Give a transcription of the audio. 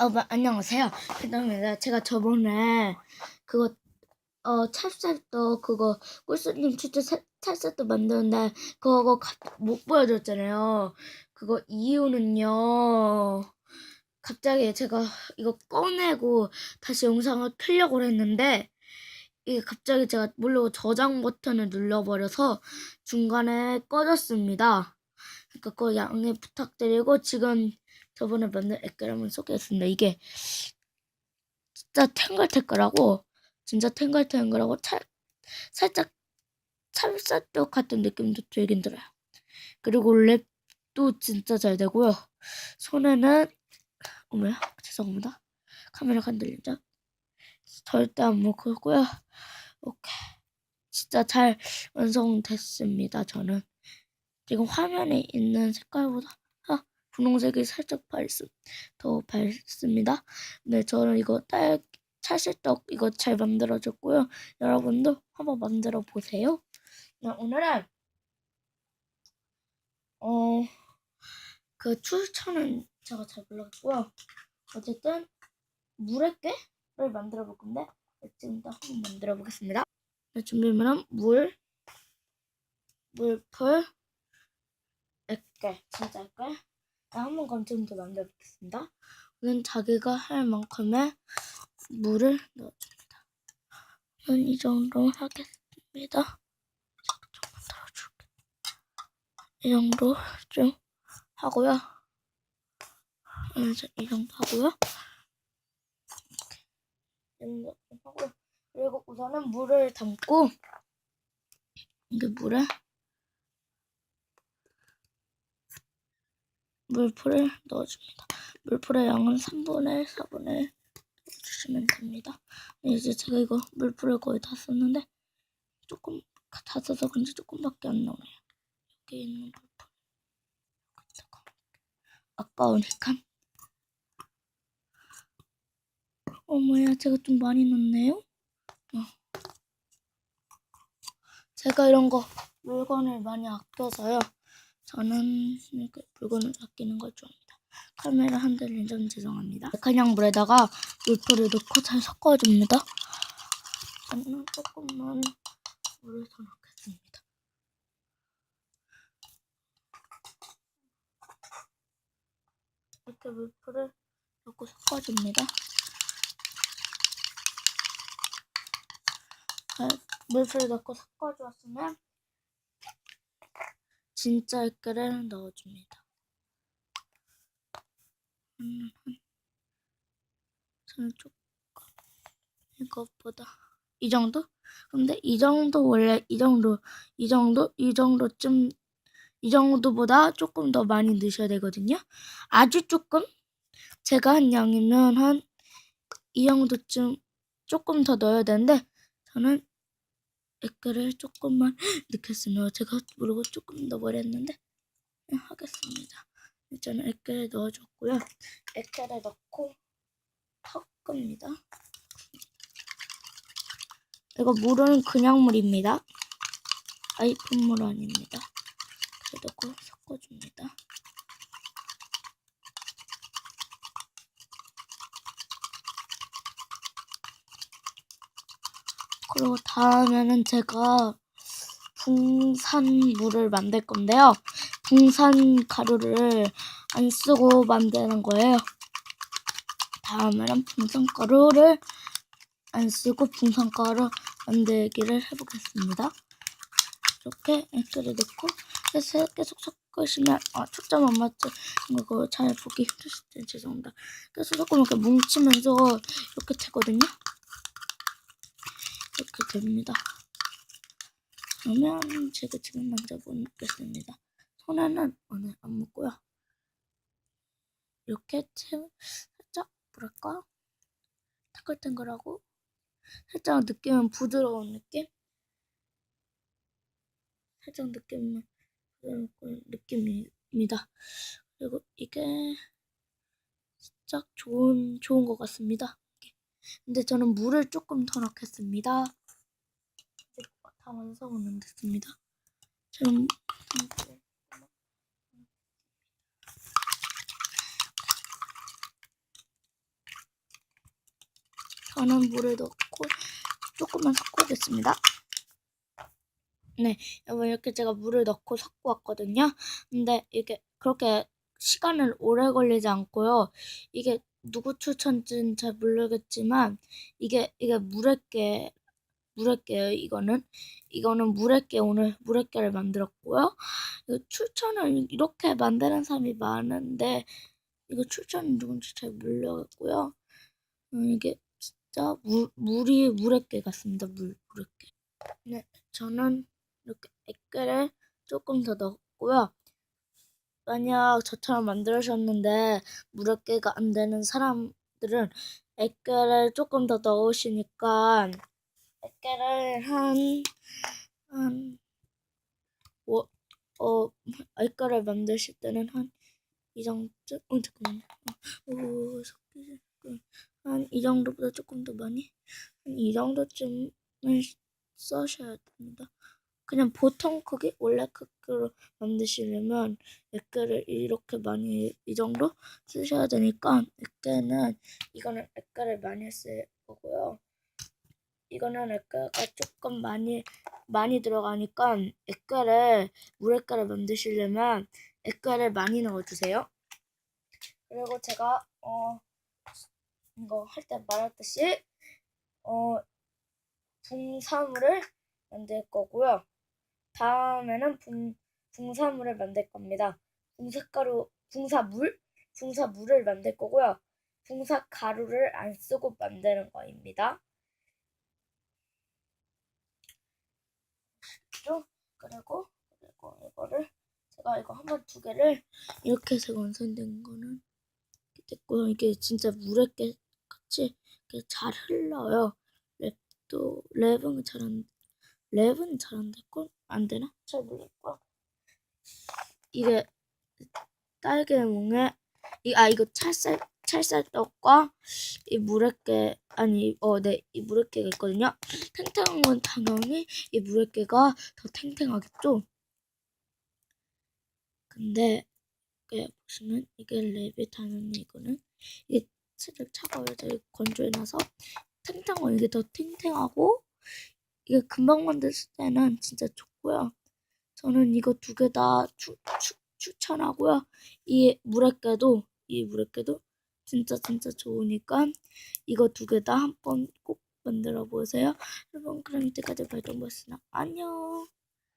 어, 마- 안녕하세요. 그다음에 제가 저번에 그거 어 찰쌀떡 그거 꿀수님 추천 찰- 찰쌀떡 만드는데 그거 가- 못 보여줬잖아요. 그거 이유는요. 갑자기 제가 이거 꺼내고 다시 영상을 켜려고 했는데 이게 갑자기 제가 모르고 저장 버튼을 눌러버려서 중간에 꺼졌습니다. 그러니까 그거 양해 부탁드리고 지금 저번에 만든 액그램을 소개했습니다. 이게 진짜 탱글탱글하고 진짜 탱글탱글하고 찰, 살짝 찰쌀떡 같은 느낌도 들긴 들어요. 그리고 랩도 진짜 잘 되고요. 손에는 어머야 죄송합니다. 카메라가 안 들리죠? 절대 안 먹고요. 오케이. 진짜 잘 완성됐습니다. 저는 지금 화면에 있는 색깔보다 아, 분홍색이 살짝 밝습, 더 밝습니다. 네, 저는 이거 딸 찰쌀떡 이거 잘 만들어줬고요. 여러분도 한번 만들어 보세요. 네, 오늘은 어, 그 추천은 제가 잘 몰랐고요. 어쨌든 물의 깨를 만들어 볼 건데 지금부터 한번 만들어 보겠습니다. 네, 준비물은 물, 물풀, 액깨, 진짜 액깨. 한번 그럼 지금부터 만들어 보겠습니다. 우선 자기가 할 만큼의 물을 넣어줍니다. 저는 이 정도 하겠습니다. 이 정도 좀 하고요. 이 정도 하고요. 이 정도 좀 하고요. 그리고 우선은 물을 담고 이게 물에 물풀을 넣어줍니다. 물풀의 양은 3분의 1, 4분의 1 넣어주시면 됩니다. 네, 이제 제가 이거 물풀을 거의 다 썼는데 조금 다 써서 그런지 조금밖에 안 나오네요. 여기 있는 물풀 아까우니까 어머야 제가 좀 많이 넣네요. 어. 제가 이런 거 물건을 많이 아껴서요. 저는 이렇게 물건을 아끼는 걸 좋아합니다. 카메라 흔들린 점 죄송합니다. 그냥 물에다가 물풀을 넣고 잘 섞어줍니다. 저는 조금만 물을 더 넣겠습니다. 이렇게 물풀을 넣고 섞어줍니다. 잘 물풀을 넣고 섞어주었으면 진짜 액기를 넣어줍니다. 음, 저는 조금 이것보다 이 정도? 근데 이 정도 원래 이 정도 이 정도 이 정도쯤 이 정도보다 조금 더 많이 넣으셔야 되거든요. 아주 조금 제가 한 양이면 한 이 정도쯤 조금 더 넣어야 되는데 저는 액기를 조금만 넣겠습니다. 제가 모르고 조금 넣어버렸는데 그냥 하겠습니다. 저는 액기를 넣어줬고요. 액기를 넣고 섞습니다. 이거 물은 그냥 물입니다. 아이픈 물 아닙니다. 그래 넣고 섞어줍니다. 그리고 다음에는 제가 붕산물을 만들 건데요. 붕산 가루를 안 쓰고 만드는 거예요. 다음에는 붕산 가루를 안 쓰고 붕산 가루 만들기를 해보겠습니다. 이렇게 액기를 넣고 계속 계속 섞으시면 아 초점 안 맞죠? 이거 잘 보기 힘드실 때 죄송합니다. 계속 섞으면 이렇게 뭉치면서 이렇게 되거든요. 이렇게 됩니다. 그러면 제가 지금 만져보겠습니다. 손에는 오늘 안 묻고요. 이렇게 채- 살짝 뭐랄까 타글타글하고 살짝 느낌은 부드러운 느낌? 살짝 느낌은 부드러운 느낌입니다. 그리고 이게 살짝 좋은 좋은 것 같습니다. 근데 저는 물을 조금 더 넣겠습니다. 다 완성은 됐습니다. 저는 저는 물을 넣고 조금만 섞어보겠습니다. 네, 여러분 이렇게 제가 물을 넣고 섞고 왔거든요. 근데 이게 그렇게 시간을 오래 걸리지 않고요. 이게 누구 추천인지는 잘 모르겠지만 이게 이게 물에깨 물에깨예요. 이거는 이거는 물에깨 오늘 물에깨를 만들었고요. 이거 추천을 이렇게 만드는 사람이 많은데 이거 추천이 누군지 잘 모르겠고요. 음, 이게 진짜 물 물이 물에깨 같습니다. 물 물에깨. 네, 저는 이렇게 액계를 조금 더 넣었고요. 만약 저처럼 만들으셨는데 물에깨가 안 되는 사람들은 액계를 조금 더 넣으시니까 액계를 한, 한, 뭐, 어, 액계를 만드실 때는 한 이 정도쯤? 어, 잠깐만요. 어, 오, 섞이지. 한이 정도보다 조금 더 많이? 한 이 정도쯤을 써셔야 됩니다. 그냥 보통 크기, 원래 크기로 만드시려면 액계를 이렇게 많이, 이 정도 쓰셔야 되니까 액계는, 이거는 액계를 많이 쓸 거고요. 이거는 액계가 조금 많이, 많이 들어가니까 액계를, 물액계를 만드시려면 액계를 많이 넣어주세요. 그리고 제가, 어, 이거 할 때 말했듯이, 어, 붕사물을 만들 거고요. 다음에는 붕, 붕사물을 만들 겁니다. 붕사가루, 붕사물, 붕사물을 만들 거고요. 붕사가루를 안 쓰고 만드는 거입니다. 죠 그리고 그리고 이거를 제가 이거 한 번 두 개를 이렇게 해서 완성된 거는 됐고요. 이게 진짜 물에 깨 같이 잘 흘러요. 랩도 랩은 잘안 랩은 잘안 될걸? 안 되나? 잘 모르겠고. 이게 딸기몽에 이, 아 이거 찰쌀 찰쌀떡과 이 물에깨 아니 어네이 물에깨가 있거든요. 탱탱한 건 당연히 이 물에깨가 더 탱탱하겠죠. 근데 이게 보시면 이게 랩이 당연히 이거는 이게 살짝 차가워요. 건조해놔서 탱탱한 이게 더 탱탱하고 이게 금방 만들었을 때는 진짜 좋고요. 저는 이거 두 개 다 추천하고요. 이 물에깨도 이 물에깨도 진짜 진짜 좋으니까 이거 두 개 다 한 번 꼭 만들어 보세요. 여러분 그럼 이때까지 발동버스나 안녕.